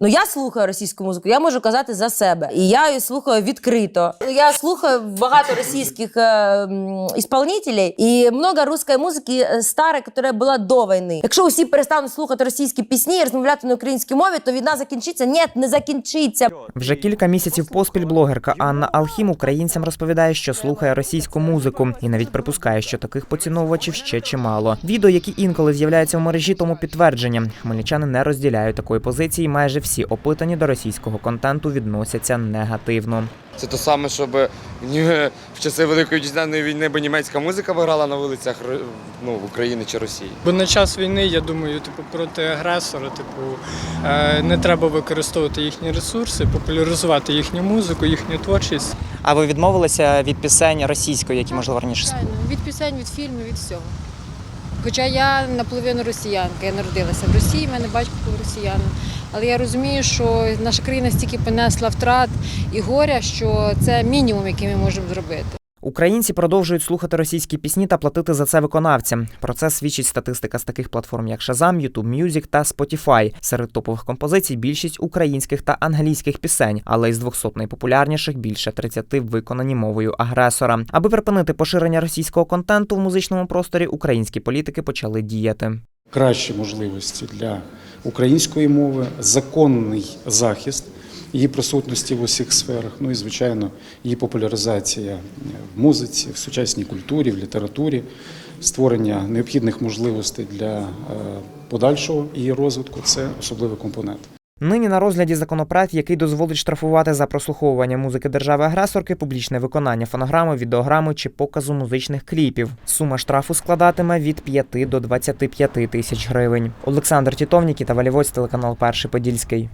Ну я слухаю російську музику, я можу казати за себе. І я її слухаю відкрито. Я слухаю багато російських е, м, і много русської музики е, старої, яка була до війни. Якщо усі перестануть слухати російські пісні і розмовляти на українській мові, то війна закінчиться. Ні, не закінчиться. Вже кілька місяців поспіль блогерка Анна Алхім українцям розповідає, що слухає російську музику, і навіть припускає, що таких поціновувачів ще чимало. Відео, які інколи з'являються в мережі, тому підтвердження. Хмельничани не розділяють такої позиції. Майже всі опитані до російського контенту відносяться негативно. Це те саме, щоб ні, в часи Великої вітчизняної війни би німецька музика виграла на вулицях ну, України чи Росії. Бо на час війни, я думаю, типу, проти агресора, типу, е, не треба використовувати їхні ресурси, популяризувати їхню музику, їхню творчість. А ви відмовилися від пісень російської, які можливо раніше від пісень, від фільмів, від всього. Хоча я наполовину росіянка, я народилася в Росії, в мене батько був росіянин. Але я розумію, що наша країна стільки понесла втрат і горя, що це мінімум, який ми можемо зробити. Українці продовжують слухати російські пісні та платити за це виконавцям. Про це свідчить статистика з таких платформ, як Shazam, YouTube Music та Spotify. Серед топових композицій більшість українських та англійських пісень, але із 200 найпопулярніших більше 30 виконані мовою агресора. Аби припинити поширення російського контенту в музичному просторі, українські політики почали діяти. кращі можливості для української мови, законний захист її присутності в усіх сферах. Ну і звичайно, її популяризація в музиці, в сучасній культурі, в літературі, створення необхідних можливостей для е, подальшого її розвитку це особливий компонент. Нині на розгляді законопроект, який дозволить штрафувати за прослуховування музики держави-агресорки, публічне виконання фонограми, відеограми чи показу музичних кліпів. Сума штрафу складатиме від 5 до 25 тисяч гривень. Олександр Тітовнік та Валівоць, телеканал Перший Подільський.